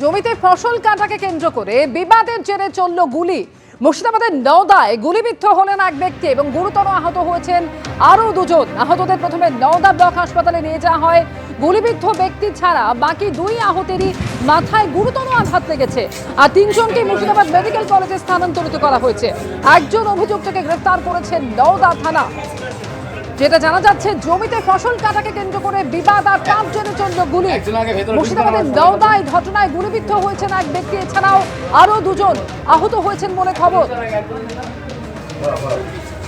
জমিতে ফসল কাটাকে কেন্দ্র করে বিবাদের জেরে চলল গুলি। মুর্শিদাবাদের নওদায় গুলিবিদ্ধ হলেন এক ব্যক্তি এবং গুরুতর আহত হয়েছেন আরও দুজন। আহতদের প্রথমে নওদা ব্লক হাসপাতালে নিয়ে যাওয়া হয়। গুলিবিদ্ধ ব্যক্তি ছাড়া বাকি দুই আহতেরই মাথায় গুরুতর আঘাত লেগেছে। আর তিনজনকে মুর্শিদাবাদ মেডিকেল কলেজে স্থানান্তরিত করা হয়েছে। একজন অভিযুক্তকে গ্রেফতার করেছেন নওদা থানা। যেটা জানা যাচ্ছে জমিতে ফসল কাটাকে কেন্দ্র করে বিবাদ আর চাপ জেনে চলল গুলি। মুর্শিদাবাদের দৌদায় ঘটনায় গুলিবিদ্ধ হয়েছেন এক ব্যক্তি এছাড়াও আরও দুজন আহত হয়েছেন বলে খবর।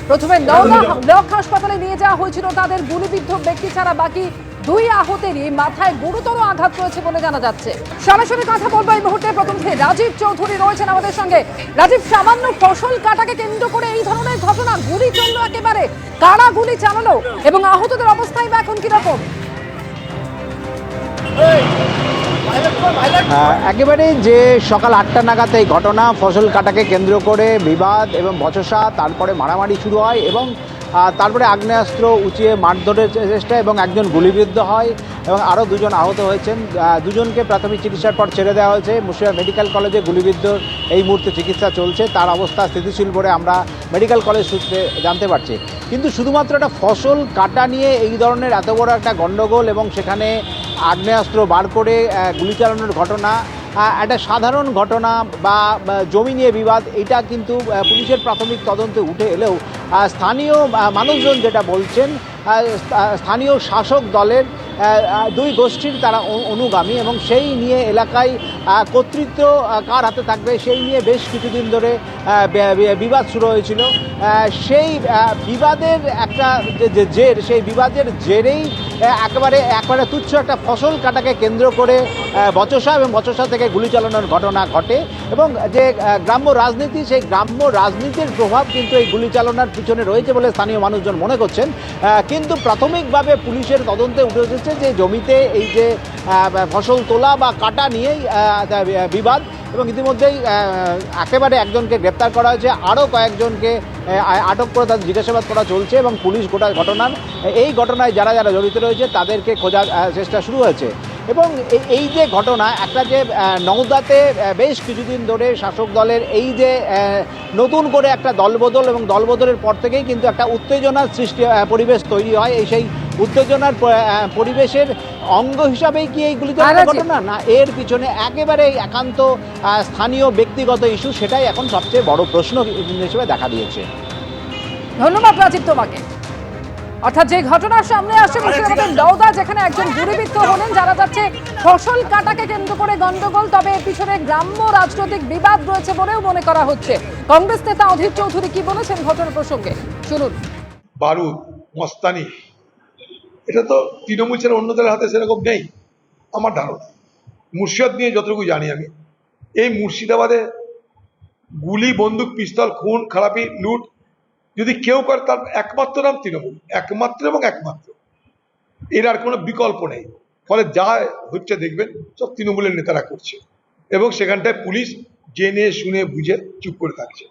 প্রথমে নওদা ব্লক হাসপাতালে নিয়ে যাওয়া হয়েছিল তাদের গুলিবিদ্ধ ব্যক্তি ছাড়া বাকি দুই আহতেরই মাথায় গুরুতর আঘাত রয়েছে বলে জানা যাচ্ছে। সরাসরি কথা বলব এই মুহূর্তে। প্রথম রাজীব চৌধুরী রয়েছেন আমাদের সঙ্গে। রাজীব, সামান্য ফসল কাটাকে কেন্দ্র করে এই ধরনের ঘটনা গুলি চলল একেবারে। কারা গুলি চালালো এবং আহতদের অবস্থাই বা এখন কীরকম? একেবারে যে সকাল আটটা নাগাদ এই ঘটনা, ফসল কাটাকে কেন্দ্র করে বিবাদ এবং বচসা, তারপরে মারামারি শুরু হয় এবং তারপরে আগ্নেয়াস্ত্র উঁচিয়ে মারধরের চেষ্টা এবং একজন গুলিবিদ্ধ হয় এবং আরও দুজন আহত হয়েছেন। দুজনকে প্রাথমিক চিকিৎসার পর ছেড়ে দেওয়া হয়েছে। মুর্শিদাবাদ মেডিকেল কলেজে গুলিবিদ্ধ এই মুহূর্তে চিকিৎসা চলছে। তার অবস্থা স্থিতিশীল বলে আমরা মেডিকেল কলেজ সূত্রে জানতে পারছি। কিন্তু শুধুমাত্র একটা ফসল কাটা নিয়ে এই ধরনের এত বড় একটা গণ্ডগোল এবং সেখানে আগ্নেয়াস্ত্র বার করে গুলি চালানোর ঘটনা একটা সাধারণ ঘটনা বা জমি নিয়ে বিবাদ, এটা কিন্তু পুলিশের প্রাথমিক তদন্তে উঠে এলেও স্থানীয় মানুষজন যেটা বলছেন স্থানীয় শাসক দলের দুই গোষ্ঠীর তারা অনুগামী এবং সেই নিয়ে এলাকায় কর্তৃত্ব কার হাতে থাকবে সেই নিয়ে বেশ কিছুদিন ধরে বিবাদ শুরু হয়েছিল। সেই বিবাদের একটা যে জের, সেই বিবাদের জেরেই একেবারে, একবারে তুচ্ছ একটা ফসল কাটাকে কেন্দ্র করে বচসা এবং বচসা থেকে গুলি চালানোর ঘটনা ঘটে এবং যে গ্রাম্য রাজনীতি, সেই গ্রাম্য রাজনীতির প্রভাব কিন্তু এই গুলি চালনার পিছনে রয়েছে বলে স্থানীয় মানুষজন মনে করছেন। কিন্তু প্রাথমিকভাবে পুলিশের তদন্তে উঠে এসেছে যে, জমিতে এই যে ফসল তোলা বা কাটা নিয়েই বিবাদ এবং ইতিমধ্যেই একেবারে একজনকে গ্রেপ্তার করা হয়েছে, আরও কয়েকজনকে আটক করে তাদের জিজ্ঞাসাবাদ করা চলছে এবং পুলিশ গোটা ঘটনার, এই ঘটনায় যারা যারা জড়িত রয়েছে তাদেরকে খোঁজার চেষ্টা শুরু হয়েছে। এবং এই- যে ঘটনা একটা যে নওদাতে বেশ কিছুদিন ধরে শাসক দলের এই যে নতুন করে একটা দলবদল এবং দলবদলের পর থেকেই কিন্তু একটা উত্তেজনার সৃষ্টি পরিবেশ তৈরি হয়। এই সেই উত্তেজনার পরিবেশের অঙ্গ হিসাবেই কি এইগুলি ঘটনা? না এর পিছনে একেবারে একান্ত স্থানীয় ব্যক্তিগত ইস্যু সেটাই এখন সবচেয়ে বড় প্রশ্ন হিসেবে দেখা দিয়েছে। ধন্যবাদ রাজীব তোমাকে। অর্থাৎ যে ঘটনার সামনে আসে মুর্শিদাবাদের নওদা যেখানে একজন গুলিবিদ্ধ হলেন যারা যাচ্ছে ফসল কাটাকে কেন্দ্র করে গন্ডগোল তবে এর পিছনে গ্রাম্য রাজনৈতিক বিবাদ রয়েছে বলেও মনে করা হচ্ছে। কংগ্রেস নেতা অধীর চৌধুরী কি বলেছেন ঘটনা প্রসঙ্গে? শুনুন। বারুদ মস্তানি এটা তো তৃণমূল ছাড়া অন্য দলের হাতে সেরকম নেই আমার ধারণা। মুর্শিদাবাদ নিয়ে যতটুকু জানি আমি এই মুর্শিদাবাদে গুলি বন্দুক পিস্তল খুন খারাপি লুট যদি কেউ করে, তার একমাত্র নাম তৃণমূল। একমাত্র এবং একমাত্র। এর আর কোনো বিকল্প নেই। ফলে যা হচ্ছে দেখবেন, সব তৃণমূলের নেতারা করছে। এবং সেখানটায় পুলিশ জেনে শুনে বুঝে চুপ করে থাকছে।